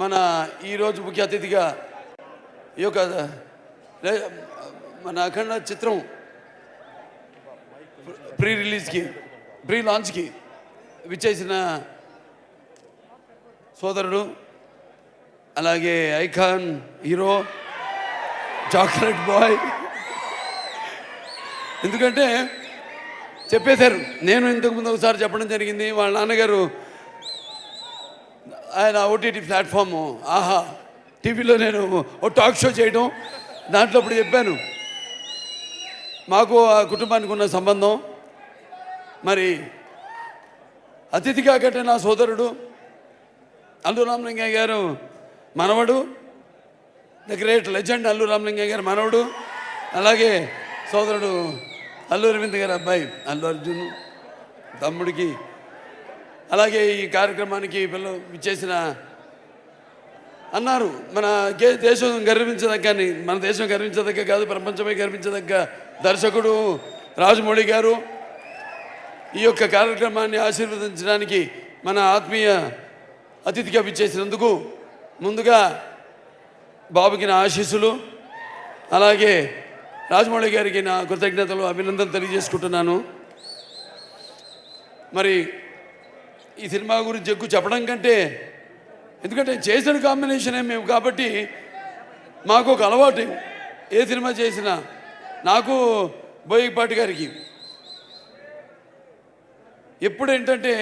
మన ఈరోజు ముఖ్య అతిథిగా ఈ యొక్క మన అఖండ చిత్రం ప్రీ రిలీజ్కి ప్రీ లాంచ్కి విచ్చేసిన సోదరుడు అలాగే ఐకాన్ హీరో చాక్లెట్ బాయ్. ఎందుకంటే చెప్పేశారు నేను ఇంతకుముందు ఒకసారి చెప్పడం జరిగింది వాళ్ళ నాన్నగారు ఆయన ఓటీటీ ప్లాట్ఫామ్. ఆహా టీవీలో నేను ఓ టాక్ షో చేయడం దాంట్లో ఇప్పుడు చెప్పాను. మాకు ఆ కుటుంబానికి ఉన్న సంబంధం. మరి అతిథిగా కట్టిన నా సోదరుడు అల్లు రామలింగయ్య గారు మనవడు. The great legend Allu Ramalingayya గారు మనవడు. అలాగే సోదరుడు అల్లు అరవింద్ గారి అబ్బాయి అల్లు అర్జున్. తమ్ముడికి అలాగే ఈ కార్యక్రమానికి పిల్ల ఇచ్చేసిన అన్నారు. మన దేశం గర్వించదగ్గ అని మన దేశం గర్వించదగ్గ కాదు ప్రపంచమే గర్వించదగ్గ దర్శకుడు రాజమౌళి గారు. ఈ యొక్క కార్యక్రమాన్ని ఆశీర్వదించడానికి మన ఆత్మీయ అతిథిగా విచ్చేసినందుకు ముందుగా బాబుకి నా ఆశీస్సులు అలాగే రాజమౌళి గారికి నా కృతజ్ఞతలు అభినందనలు తెలియజేసుకుంటున్నాను. మరి ఈ సినిమా గురించి ఎక్కువ చెప్పడం కంటే ఎందుకంటే చేసిన కాంబినేషనే మేము కాబట్టి మాకు ఒక అలవాటు. ఏ సినిమా చేసినా నాకు బోయపాటి గారికి ఎప్పుడు ఏంటంటే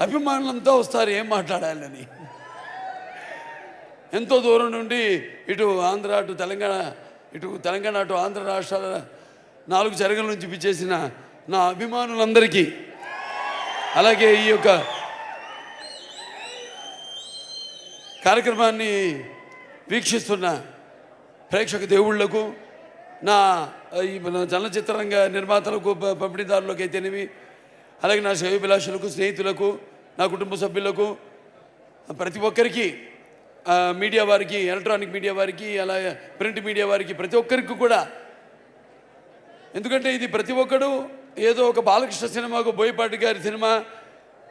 అభిమానులంతా వస్తారు ఏం మాట్లాడాలని. ఎంతో దూరం నుండి ఇటు ఆంధ్ర అటు తెలంగాణ ఇటు తెలంగాణ అటు ఆంధ్ర రాష్ట్రాల నాలుగు చెరగల నుంచి పిచ్చేసిన నా అభిమానులందరికీ అలాగే ఈ యొక్క కార్యక్రమాన్ని వీక్షిస్తున్న ప్రేక్షక దేవుళ్ళకు నా ఈ మన నిర్మాతలకు పంపిణీదారులకు అయితేనేవి అలాగే నా శ్రేయోభిలాషులకు స్నేహితులకు నా కుటుంబ సభ్యులకు ప్రతి ఒక్కరికి మీడియా వారికి ఎలక్ట్రానిక్ మీడియా వారికి అలాగే ప్రింట్ మీడియా వారికి ప్రతి ఒక్కరికి కూడా. ఎందుకంటే ఇది ప్రతి ఒక్కడు ఏదో ఒక బాలకృష్ణ సినిమాకు బోయపాటి గారి సినిమా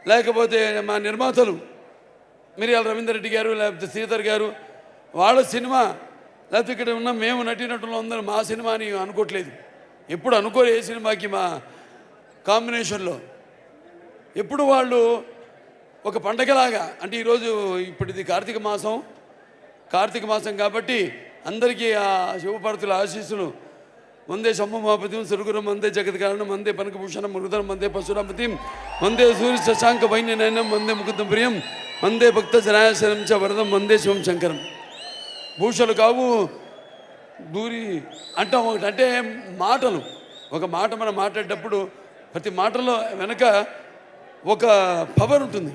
లేకపోతే మా నిర్మాతలు మిరియాల రవీందర్ రెడ్డి గారు లేకపోతే శ్రీధర్ గారు వాళ్ళ సినిమా లేకపోతే ఇక్కడ ఉన్న మేము నటీనటులు ఉందని మా సినిమా అని అనుకోవట్లేదు ఎప్పుడు అనుకోరు ఏ సినిమాకి మా కాంబినేషన్లో. ఎప్పుడు వాళ్ళు ఒక పండగలాగా అంటే ఈరోజు ఇప్పుడు ఇది కార్తీక మాసం కార్తీక మాసం కాబట్టి అందరికీ ఆ శివపార్తుల ఆశీస్సులు. వందే శంభుమాపతిం సురుగురం వందే జగత్ కారణం వందే పనకభూషణం మృదరం వందే పశురాపతిం వందే సూర్య శశాంక వైన్యనయనం వందే ముకుందం ప్రియం. వందే భక్త జనాశనం చ వరదం వందే శివం శంకరం. భూషలు కావు దూరి అంటాం ఒకటి. అంటే మాటలు. ఒక మాట మనం మాట్లాడేటప్పుడు ప్రతి మాటలో వెనక ఒక పవర్ ఉంటుంది.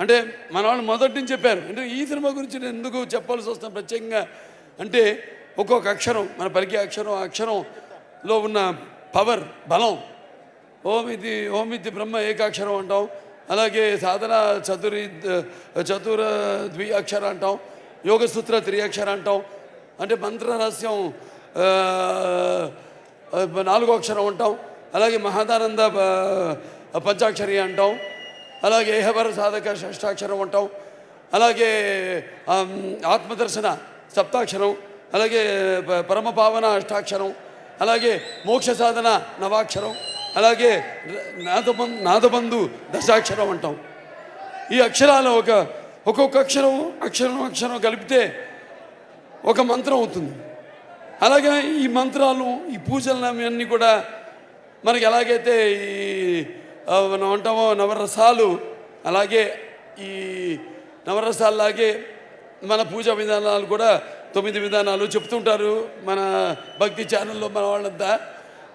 అంటే మన వాళ్ళు మొదటి నుంచి చెప్పారు. అంటే ఈ సినిమా గురించి నేను ఎందుకు చెప్పాల్సి వస్తాను ప్రత్యేకంగా? అంటే ఒక్కొక్క అక్షరం మన పలికే అక్షరం అక్షరంలో ఉన్న పవర్ బలం. ఓమితి ఓమితి బ్రహ్మ ఏకాక్షరం అంటాం. అలాగే సాధన చతురి చతుర ద్వి అక్షర అంటాం యోగసూత్ర త్రియక్షర అంటాం అంటే మంత్ర రహస్యం నాలుగో అక్షరం అంటాం అలాగే మహదానంద పంచాక్షరి అంటాం అలాగే ఏహవర సాధక షష్టాక్షరం అంటాం అలాగే ఆత్మదర్శన సప్తాక్షరం అలాగే పరమపావన అష్టాక్షరం అలాగే మోక్ష సాధన నవాక్షరం అలాగే నాదబంధు నాదబంధు దశాక్షరం అంటాం. ఈ అక్షరాలు ఒక ఒక్కొక్క అక్షరం అక్షరం అక్షరం కలిపితే ఒక మంత్రం అవుతుంది. అలాగే ఈ మంత్రాలు ఈ పూజలు అన్నీ కూడా మనకి ఎలాగైతే ఈ మనం అంటామో నవరసాలు అలాగే ఈ నవరసాల్లాగే మన పూజా విధానాలు కూడా తొమ్మిది విధానాలు చెప్తుంటారు మన భక్తి ఛానల్లో మన వాళ్ళంతా.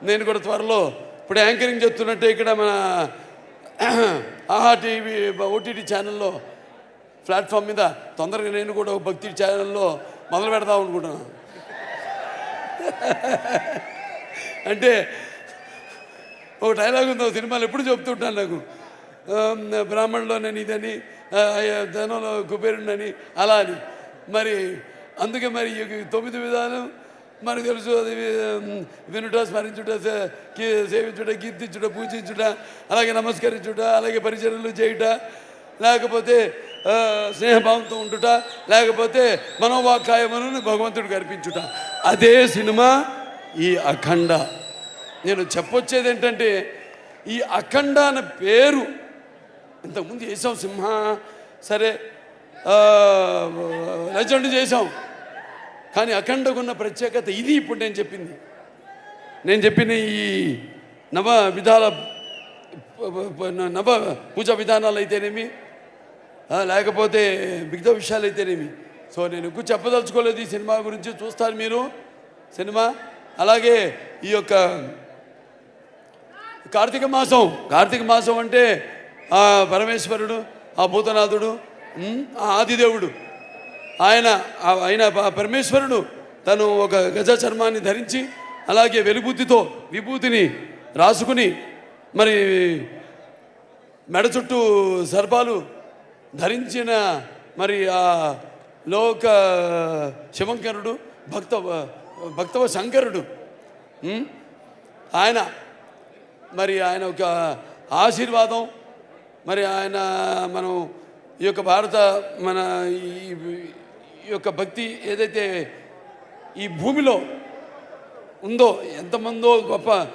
నేను కూడా త్వరలో ఇప్పుడు యాంకరింగ్ చెప్తున్నట్టే ఇక్కడ మన ఆహా టీవీ ఓటీటీ ఛానల్లో ప్లాట్ఫామ్ మీద తొందరగా నేను కూడా ఒక భక్తి ఛానల్లో మొదలు పెడదాం అనుకుంటున్నాను. అంటే ఒక డైలాగ్ ఉంది సినిమాలు ఎప్పుడు చెప్తుంటాను నాకు. బ్రాహ్మణులో నేను ఇదని ధనంలో కుబేరుండని అలా అని. మరి అందుకే మరి ఈ తొమ్మిది విధానం మనకు తెలుసు అది వినుట స్మరించుట సేవించుట కీర్తించుట పూజించుట అలాగే నమస్కరించుట అలాగే పరిచర్యలు చేయుట లేకపోతే స్నేహభావంతో ఉండుట లేకపోతే మనోవాకాయములను భగవంతుడికి అర్పించుట. అదే సినిమా ఈ అఖండ. నేను చెప్పొచ్చేది ఏంటంటే ఈ అఖండ అనే పేరు ఇంతకుముందు చేసాం సింహ సరే లెజెండ్ చేసాం కానీ అఖండకున్న ప్రత్యేకత ఇది ఇప్పుడు నేను చెప్పింది. నేను చెప్పిన ఈ నవ విధాల నవ పూజా విధానాలు అయితేనేమి లేకపోతే మిగతా విషయాలు అయితేనేమి. సో నేను ఎక్కువ చెప్పదలుచుకోలేదు ఈ సినిమా గురించి చూస్తారు మీరు సినిమా. అలాగే ఈ యొక్క కార్తీక మాసం కార్తీక మాసం అంటే ఆ పరమేశ్వరుడు ఆ భూతనాథుడు ఆ ఆదిదేవుడు. ఆయన ఆయన ప- పరమేశ్వరుడు తను ఒక గజ చర్మాన్ని ధరించి అలాగే వెలుబుద్ధితో విభూతిని రాసుకుని మరి మెడ చుట్టూ సర్పాలు ధరించిన మరి ఆ లోక శివంకరుడు భక్త భక్తవ శంకరుడు. ఆయన మరి ఆయన ఒక ఆశీర్వాదం మరి ఆయన మనం ఈ యొక్క భారత మన ఈ యొక్క భక్తి ఏదైతే ఈ భూమిలో ఉందో ఎంతమందో గొప్ప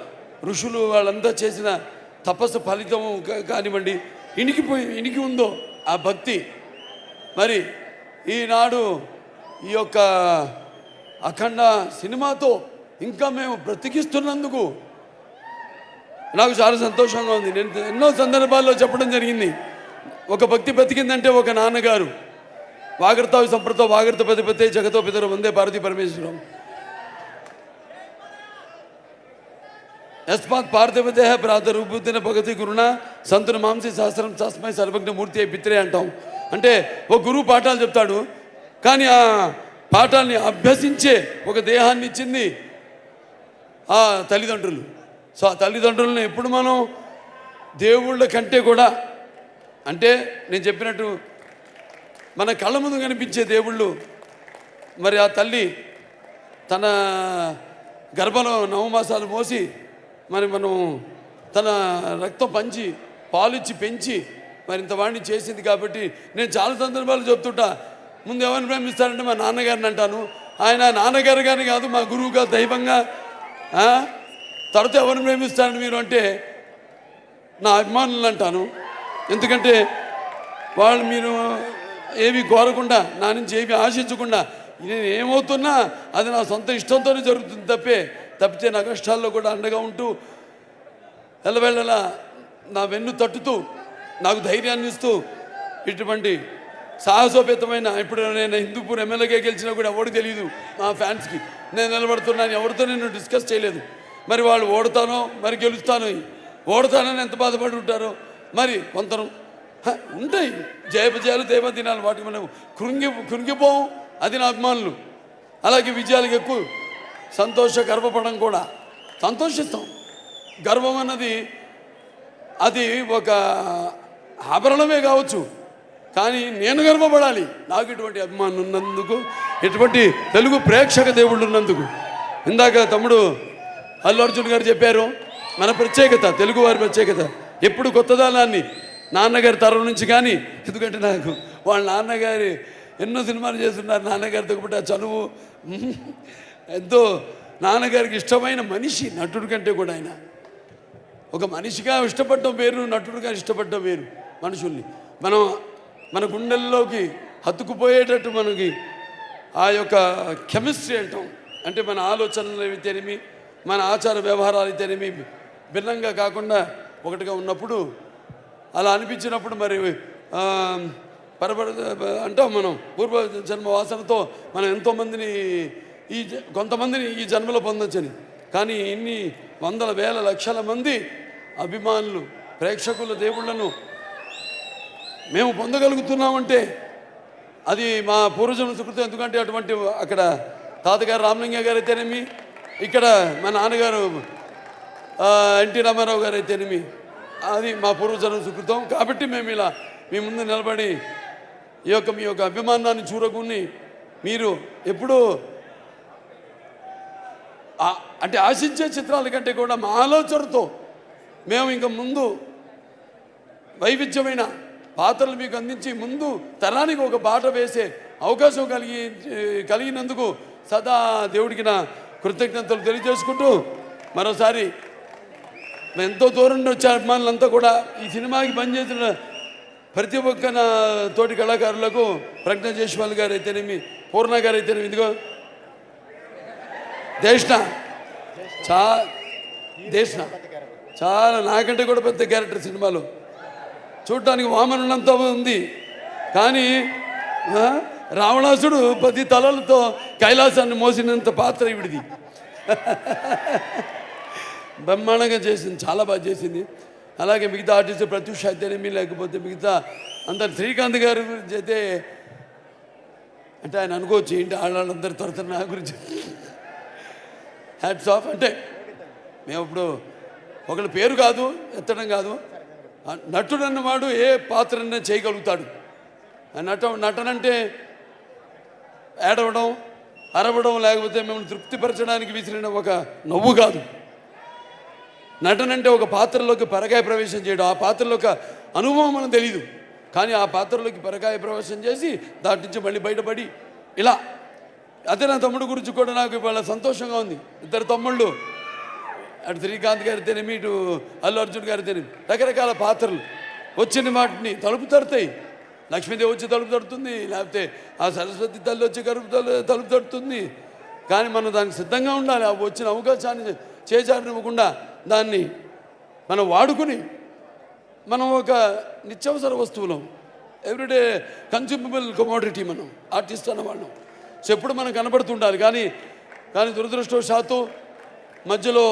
ఋషులు వాళ్ళంతా చేసిన తపస్సు ఫలితం కా- కానివ్వండి ఇనికిపోయి ఇనికి ఉందో ఆ భక్తి. మరి ఈనాడు ఈ యొక్క అఖండ సినిమాతో ఇంకా మేము బ్రతికిస్తున్నందుకు నాకు చాలా సంతోషంగా ఉంది. నేను ఎన్నో సందర్భాల్లో చెప్పడం జరిగింది. ఒక భక్తి బ్రతికిందంటే ఒక నాన్నగారు. వాగర్తావి సంప్రతో వాగర్త పదిపతే జగతో పితరు వందే భారతీ పరమేశ్వరం. యస్మాత్ పార్థివదేహ ప్రాతరూపుతిన భగతి గురుణ సంతున మాంసి శాస్త్రం తస్మై సర్వజ్ఞ మూర్తి అయి పిత్రే అంటాం. అంటే ఒక గురువు పాఠాలు చెప్తాడు కానీ ఆ పాఠాన్ని అభ్యసించే ఒక దేహాన్ని ఇచ్చింది ఆ తల్లిదండ్రులు. సో ఆ తల్లిదండ్రులను ఎప్పుడు మనం దేవుళ్ళ కంటే కూడా అంటే నేను చెప్పినట్టు మన కళ్ళ ముందు కనిపించే దేవుళ్ళు. మరి ఆ తల్లి తన గర్భలో నవమాసాలు మోసి మరి మనం తన రక్తం పంచి పాలిచ్చి పెంచి మరి ఇంత వాడిని చేసింది కాబట్టి నేను చాలా సందర్భాలు చెప్తుంటా. ముందు ఎవరిని ప్రేమిస్తారంటే మా నాన్నగారిని అంటాను. ఆయన నాన్నగారు కానీ కాదు మా గురువుగా దైవంగా తర్వాత ఎవరిని ప్రేమిస్తారని మీరు అంటే నా అభిమానులు అంటాను. ఎందుకంటే వాళ్ళు మీరు ఏమి కోరకుండా నా నుంచి ఏమి ఆశించకుండా నేను ఏమవుతున్నా అది నా సొంత ఇష్టంతోనే జరుగుతుంది తప్పే. తప్పితే నా కష్టాల్లో కూడా అండగా ఉంటూ ఎల్లవేళలా నా వెన్ను తట్టుతూ నాకు ధైర్యాన్ని ఇస్తూ ఇటువంటి సాహసోపేతమైన ఇప్పుడు నేను హిందూపూర్ ఎమ్మెల్యేగా గెలిచినా కూడా ఎవరికి తెలియదు మా ఫ్యాన్స్కి. నేను నిలబడుతున్నాను ఎవరితో నేను డిస్కస్ చేయలేదు. మరి వాళ్ళు ఓడతానో మరి గెలుస్తానో ఓడతానని ఎంత బాధపడి ఉంటారో మరి కొంత ఉంటాయి. జయపజయాలు దేవదినాలు వాటికి మనం కృంగి కృంగిపోం. అది నా అభిమానులు. అలాగే విజయాలకు ఎక్కువ సంతోష గర్వపడం కూడా. సంతోషిస్తాం. గర్వం అన్నది అది ఒక ఆభరణమే కావచ్చు. కానీ నేను గర్వపడాలి. నాకు ఇటువంటి అభిమానులు ఉన్నందుకు ఇటువంటి తెలుగు ప్రేక్షక దేవుళ్ళు ఉన్నందుకు. ఇందాక తమ్ముడు అల్లు అర్జున్ గారు చెప్పారు మన ప్రత్యేకత తెలుగు వారి ప్రత్యేకత. ఎప్పుడు కొత్తదానాన్ని నాన్నగారి తరం నుంచి కానీ ఎందుకంటే నాకు వాళ్ళ నాన్నగారి ఎన్నో సినిమాలు చేస్తున్నారు నాన్నగారితో కాబట్టి చనువు ఎంతో నాన్నగారికి ఇష్టమైన మనిషి నటుడు కంటే కూడా ఆయన. ఒక మనిషిగా ఇష్టపడటం వేరు నటుడుగా ఇష్టపడటం వేరు మనుషుల్ని. మనం మన గుండెల్లోకి హత్తుకుపోయేటట్టు మనకి ఆ యొక్క కెమిస్ట్రీ అంటాం. అంటే మన ఆలోచనలు అయితేనేమి మన ఆచార వ్యవహారాలు అయితేనేమి భిన్నంగా కాకుండా ఒకటిగా ఉన్నప్పుడు అలా అనిపించినప్పుడు మరి పరపర అంటాం మనం పూర్వ జన్మ వాసనతో మనం ఎంతోమందిని ఈ కొంతమందిని ఈ జన్మలో పొందొచ్చని. కానీ ఇన్ని వందల వేల లక్షల మంది అభిమానులు ప్రేక్షకుల దేవుళ్ళను మేము పొందగలుగుతున్నామంటే అది మా పూర్వజన్మ సుకృతం. ఎందుకంటే అటువంటి అక్కడ తాతగారు రామలింగ గారు అయితేనేమి ఇక్కడ మా నాన్నగారు ఎన్టీ రామారావు గారు అయితేనేమి అది మా పూర్వజన్మ సుకృతం. కాబట్టి మేము ఇలా మీ ముందు నిలబడి ఈ యొక్క మీ యొక్క అభిమానాన్ని చూడకుని మీరు ఎప్పుడూ అంటే ఆశించే చిత్రాల కంటే కూడా మా ఆలోచనతో మేము ఇంకా ముందు వైవిధ్యమైన పాత్రలు మీకు అందించి ముందు తరానికి ఒక బాట వేసే అవకాశం కలిగి కలిగినందుకు సదా దేవుడికి నా కృతజ్ఞతలు తెలియజేసుకుంటూ మరోసారి ఎంతో దూరం నుండి వచ్చే. అభిమానులంతా కూడా ఈ సినిమాకి పనిచేసిన ప్రతి ఒక్క నా తోటి కళాకారులకు ప్రజ్ఞ జైస్వాల్ గారు అయితేనేమి పూర్ణ గారు అయితేనేమి ఇదిగో. దేశ చా దేశ చాలా నాకంటే కూడా పెద్ద క్యారెక్టర్ సినిమాలో. చూడటానికి వామనంత ఉంది. కానీ రావణాసుడు పది తలలతో కైలాసాన్ని మోసినంత పాత్ర ఇవిడిది బ్రహ్మాండంగా చేసింది చాలా బాగా చేసింది. అలాగే మిగతా ఆర్టిస్ట్ ప్రత్యూష అయితేనేమి లేకపోతే మిగతా అందరు శ్రీకాంత్ గారి గురించి అయితే అంటే ఆయన అనుకోవచ్చు ఏంటి ఆడవాళ్ళందరి తరతర నా గురించి. హ్యాట్స్ ఆఫ్ అంటే మేము ఇప్పుడు ఒకళ్ళ పేరు కాదు ఎత్తడం కాదు. నటుడు అన్నవాడు ఏ పాత్రనే చేయగలుగుతాడు. నట నటనంటే ఏడవడం అరవడం లేకపోతే మిమ్మల్ని తృప్తిపరచడానికి విసిరిన ఒక నవ్వు కాదు. నటన అంటే ఒక పాత్రలోకి పరకాయ ప్రవేశం చేయడం ఆ పాత్రలో ఒక అనుభవం మనకు తెలియదు కానీ ఆ పాత్రలోకి పరకాయ ప్రవేశం చేసి దాటి నుంచి మళ్ళీ బయటపడి ఇలా. అదే నా తమ్ముడు గురించి కూడా నాకు ఇవాళ సంతోషంగా ఉంది. ఇద్దరు తమ్ముళ్ళు. అటు శ్రీకాంత్ గారి తెనేమి ఇటు అల్లు అర్జున్ గారి తెనేమి రకరకాల పాత్రలు. వచ్చిన వాటిని తలుపు తడతాయి. లక్ష్మీదేవి వచ్చి తలుపు తడుతుంది లేకపోతే ఆ సరస్వతి తల్లి వచ్చి కలుపు తలుపు తడుతుంది. కానీ మనం దానికి సిద్ధంగా ఉండాలి. ఆ వచ్చిన అవకాశాన్ని చేజారినివ్వకుండా దాన్ని మనం వాడుకుని మనం ఒక నిత్యావసర వస్తువులం. ఎవ్రీడే కన్జ్యూమబుల్ కమోడిటీ మనం ఆర్టిస్ట్ అన్నవాళ్ళం. సో ఎప్పుడు మనం కనబడుతుండాలి. కానీ కానీ దురదృష్టవశాత్తు మధ్యలో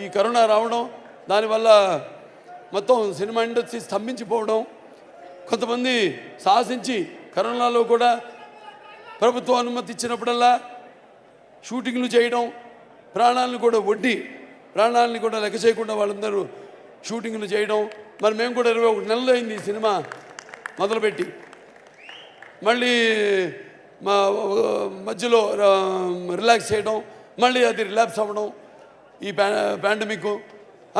ఈ కరోనా రావడం దానివల్ల మొత్తం సినిమా ఇండస్ట్రీ స్తంభించిపోవడం కొంతమంది సాహసించి కరోనాలో కూడా ప్రభుత్వం అనుమతి ఇచ్చినప్పుడల్లా షూటింగ్లు చేయడం ప్రాణాలను కూడా వడ్డీ ప్రాణాలని కూడా లెక్క చేయకుండా వాళ్ళందరూ షూటింగ్లు చేయడం. మరి మేము కూడా ఇరవై ఒకటి నెలలు అయింది ఈ సినిమా మొదలుపెట్టి. మళ్ళీ మా మధ్యలో రిలాక్స్ చేయడం మళ్ళీ అది రిలాక్స్ అవ్వడం ఈ పాండమిక్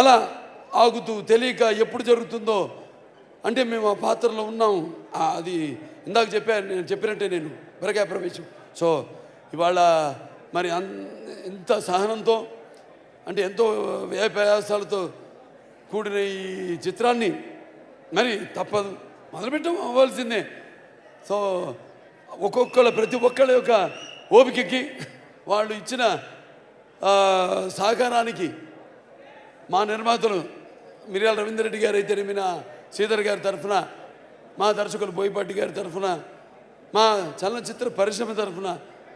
అలా ఆగుతూ తెలియక ఎప్పుడు జరుగుతుందో అంటే మేము ఆ పాత్రలో ఉన్నాం. అది ఇందాక చెప్పాను నేను చెప్పినట్టే నేను బెరకాయ ప్రవేశం. సో ఇవాళ మరి అన్ ఇంత సహనంతో అంటే ఎంతో వ్యయ ప్రయాసాలతో కూడిన ఈ చిత్రాన్ని మరి తప్పదు మొదలుపెట్టం అవ్వాల్సిందే. సో ఒక్కొక్కళ్ళ ప్రతి ఒక్కళ్ళ యొక్క ఓపికకి వాళ్ళు ఇచ్చిన సహకారానికి మా నిర్మాతలు మిర్యాల రవీందర్ రెడ్డి గారు అయితే నా శ్రీధర్ గారి తరఫున మా దర్శకులు బోయపాటి గారి తరఫున మా చలనచిత్ర పరిశ్రమ తరఫున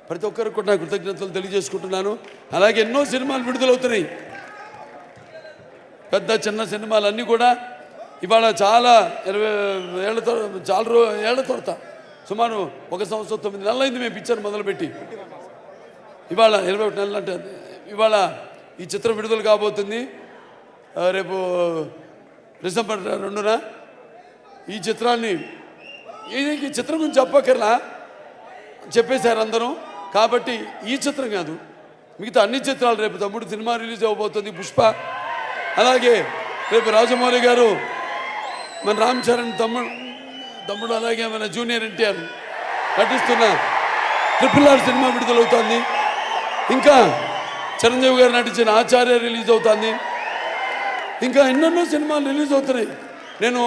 ప్రతి ఒక్కరికి కూడా నా కృతజ్ఞతలు తెలియజేసుకుంటున్నాను. అలాగే ఎన్నో సినిమాలు విడుదలవుతున్నాయి. పెద్ద చిన్న సినిమాలు అన్నీ కూడా ఇవాళ చాలా ఇరవై ఏళ్ళ చాలా రో ఏళ్ళ తర్వాత సుమారు ఒక సంవత్సరం తొమ్మిది నెలలైంది అయింది మేము పిక్చర్ మొదలుపెట్టి. ఇవాళ ఇరవై ఒకటి నెలలు అంటే ఇవాళ ఈ చిత్రం విడుదల కాబోతుంది. రేపు డిసెంబర్ రెండున ఈ చిత్రాన్ని ఈ చిత్రం గురించి చెప్పక్కర్లా చెప్పేశారు అందరూ. కాబట్టి ఈ చిత్రం కాదు. మిగతా అన్ని చిత్రాలు రేపు తమ్ముడు సినిమా రిలీజ్ అవ్వబోతుంది పుష్ప. అలాగే రేపు రాజమౌళి గారు మన రామ్ చరణ్ తమ్ముడు తమ్ముడు అలాగే మన జూనియర్ ఎన్టీఆర్ నటిస్తున్న ట్రిపుల్ ఆర్ సినిమా విడుదలవుతోంది. ఇంకా చిరంజీవి గారు నటించిన ఆచార్య రిలీజ్ అవుతుంది. ఇంకా ఎన్నెన్నో సినిమాలు రిలీజ్ అవుతున్నాయి. నేను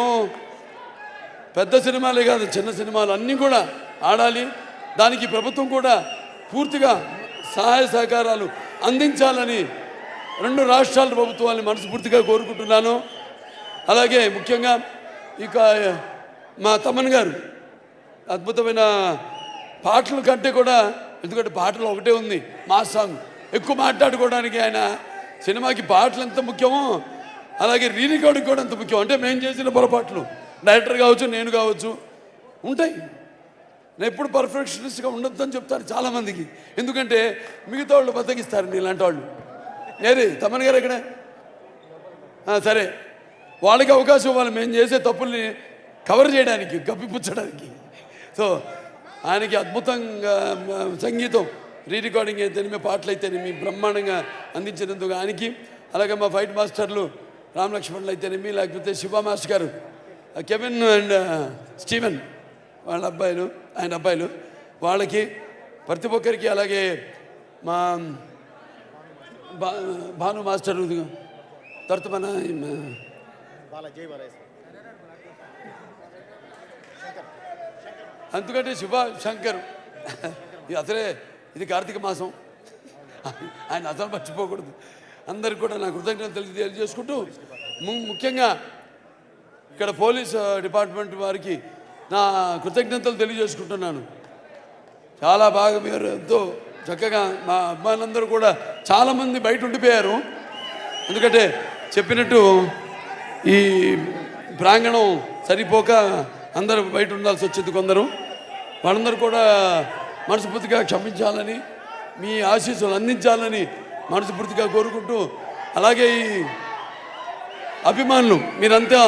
పెద్ద సినిమాలే కాదు చిన్న సినిమాలు అన్నీ కూడా ఆడాలి. దానికి ప్రభుత్వం కూడా పూర్తిగా సహాయ సహకారాలు అందించాలని రెండు రాష్ట్రాల ప్రభుత్వాన్ని మనస్ఫూర్తిగా కోరుకుంటున్నాను. అలాగే ముఖ్యంగా ఇక మా తమ్మన్ గారు అద్భుతమైన పాటల కంటే కూడా ఎందుకంటే పాటలు ఒకటే ఉంది మా సాంగ్. ఎక్కువ మాట్లాడుకోవడానికి ఆయన సినిమాకి పాటలు ఎంత ముఖ్యమో అలాగే రీ కూడా అంత ముఖ్యం. అంటే మేము చేసిన పొరపాట్లు డైరెక్టర్ కావచ్చు నేను కావచ్చు ఉంటాయి. నేను ఎప్పుడు పర్ఫెక్షనిస్ట్గా ఉండొద్దని చెప్తారు చాలామందికి. ఎందుకంటే మిగతా వాళ్ళు బతకిస్తారు నీలాంటి వాళ్ళు. ఏది తమన్ గారు ఎక్కడ? సరే. వాళ్ళకి అవకాశం ఇవ్వాలి. మేము చేసే తప్పుల్ని కవర్ చేయడానికి గప్పిపుచ్చడానికి. సో ఆయనకి అద్భుతంగా సంగీతం రీ రికార్డింగ్ అయితేనేమి పాటలు అయితేనేమి బ్రహ్మాండంగా అందించినందుకు ఆయనకి. అలాగే మా ఫైట్ మాస్టర్లు రామలక్ష్మణులు అయితేనేమి లేకపోతే శివ మాస్టర్ గారు కెవిన్ అండ్ స్టీవెన్. వాళ్ళ అబ్బాయిలు ఆయన అబ్బాయిలు. వాళ్ళకి ప్రతి ఒక్కరికి అలాగే మా బా భాను మాస్టర్ తర్వాత మన అందుకంటే శుభ శంకర్. అసలే ఇది కార్తీక మాసం. ఆయన అసలు మర్చిపోకూడదు. అందరికి కూడా నా కృతజ్ఞత తెలియ తెలియజేసుకుంటూ ముఖ్యంగా ఇక్కడ పోలీస్ డిపార్ట్మెంట్ వారికి నా కృతజ్ఞతలు తెలియజేసుకుంటున్నాను. చాలా బాగా మీరు ఎంతో చక్కగా మా అమ్మాయిలందరూ కూడా చాలామంది బయట ఉండిపోయారు. ఎందుకంటే చెప్పినట్టు ఈ ప్రాంగణం సరిపోక అందరూ బయట ఉండాల్సి వచ్చింది కొందరు. వాళ్ళందరూ కూడా మనస్ఫూర్తిగా క్షమించాలని మీ ఆశీస్సులు అందించాలని మనస్ఫూర్తిగా కోరుకుంటూ అలాగే ఈ అభిమానులు మీరంతా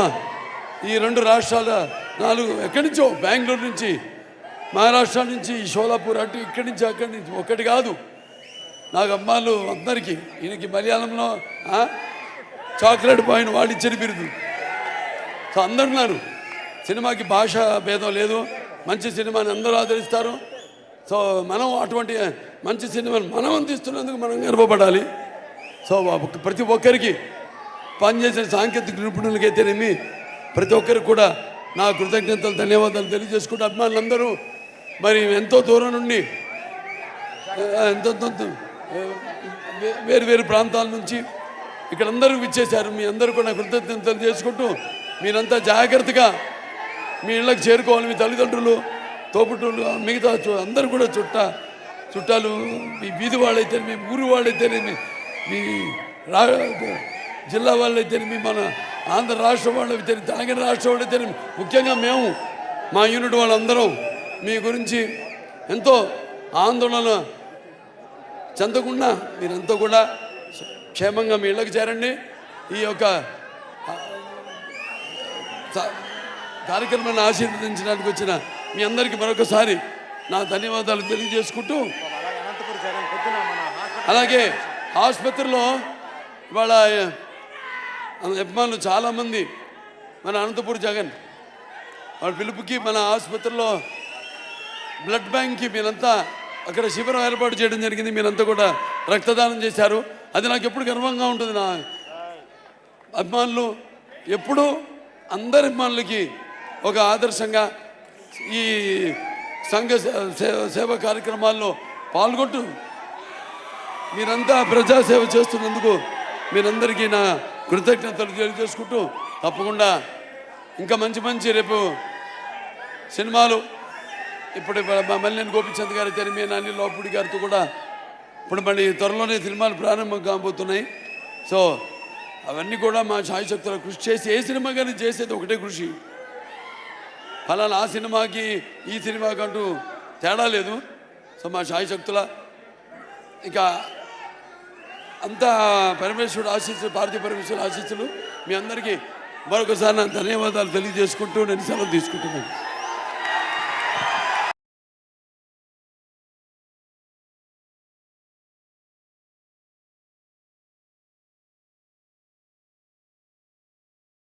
ఈ రెండు రాష్ట్రాల నాలుగు ఎక్కడి నుంచో? బెంగళూరు నుంచి మహారాష్ట్ర నుంచి షోలాపూర్ అటు ఇక్కడి నుంచి అక్కడి నుంచి. ఒకటి కాదు. నాకు అమ్మాలు అందరికీ ఈయనకి మలయాళంలో చాక్లెట్ పాయింట్ వాడిచ్చిన బిరుదు. సో అందరు ఉన్నారు. సినిమాకి భాష భేదం లేదు. మంచి సినిమాని అందరూ ఆదరిస్తారు. సో మనం అటువంటి మంచి సినిమాని మనం అందిస్తున్నందుకు మనం గర్వపడాలి. సో ప్రతి ఒక్కరికి పనిచేసిన సాంకేతిక నిపుణులకైతేనేమి ప్రతి ఒక్కరికి కూడా నా కృతజ్ఞతలు ధన్యవాదాలు తెలియజేసుకుంటూ అభిమానులందరూ మరి ఎంతో దూరం నుండి ఎంతో వేరు వేరు ప్రాంతాల నుంచి ఇక్కడ అందరూ విచ్చేశారు. మీ అందరూ కూడా కృతజ్ఞతలు చేసుకుంటూ మీరంతా జాగ్రత్తగా మీ ఇళ్ళకి చేరుకోవాలి. మీ తల్లిదండ్రులు తోపుటూళ్ళు మిగతా అందరూ కూడా చుట్ట చుట్టాలు మీ వీధి వాళ్ళైతే మీ ఊరు వాళ్ళైతే మీ మీ రా జిల్లా వాళ్ళైతే మీ మన ఆంధ్ర రాష్ట్రం వాళ్ళైతే తెలంగాణ రాష్ట్రం వాళ్ళైతే ముఖ్యంగా మేము మా యూనిట్ వాళ్ళందరం మీ గురించి ఎంతో ఆందోళన చెందకుండా మీరంతా కూడా క్షేమంగా మీ ఇళ్ళకి చేరండి. ఈ యొక్క కార్యక్రమాన్ని ఆశీర్వదించడానికి వచ్చిన మీ అందరికీ మరొకసారి నా ధన్యవాదాలు తెలియజేసుకుంటూ అలాగే ఆసుపత్రిలో ఇవాళ అభిమానులు చాలామంది మన అనంతపూర్ జగన్. వాళ్ళ పిలుపుకి మన ఆసుపత్రిలో బ్లడ్ బ్యాంక్కి మీరంతా అక్కడ శిబిరం ఏర్పాటు చేయడం జరిగింది. మీరంతా కూడా రక్తదానం చేశారు. అది నాకు ఎప్పుడు గర్వంగా ఉంటుంది నా అభిమానులు. ఎప్పుడూ అందరి అభిమానులకి ఒక ఆదర్శంగా ఈ సంఘ సేవ సేవ కార్యక్రమాల్లో పాల్గొంటూ మీరంతా ప్రజాసేవ చేస్తున్నందుకు మీరందరికీ నా కృతజ్ఞతలు తెలియజేసుకుంటూ తప్పకుండా ఇంకా మంచి మంచి రేపు సినిమాలు. ఇప్పుడు మల్లెని గోపిచంద్ గారి తెరిమి నాని లోపుడి గారితో కూడా ఇప్పుడు మళ్ళీ త్వరలోనే సినిమాలు ప్రారంభం కాబోతున్నాయి. సో అవన్నీ కూడా మా శాయశక్తుల కృషి చేసి ఏ సినిమా కానీ చేసేది ఒకటే కృషి. ఫలానా ఆ సినిమాకి ఈ సినిమాకంటూ తేడా లేదు. సో మా శాయశక్తుల ఇక అంతా పరమేశ్వరుడు ఆశీస్సులు భారతీయ పరమేశ్వరుడు ఆశీస్సులు. మీ అందరికీ మరొకసారి నా ధన్యవాదాలు తెలియజేసుకుంటూ నేను సెలవు తీసుకుంటున్నాను.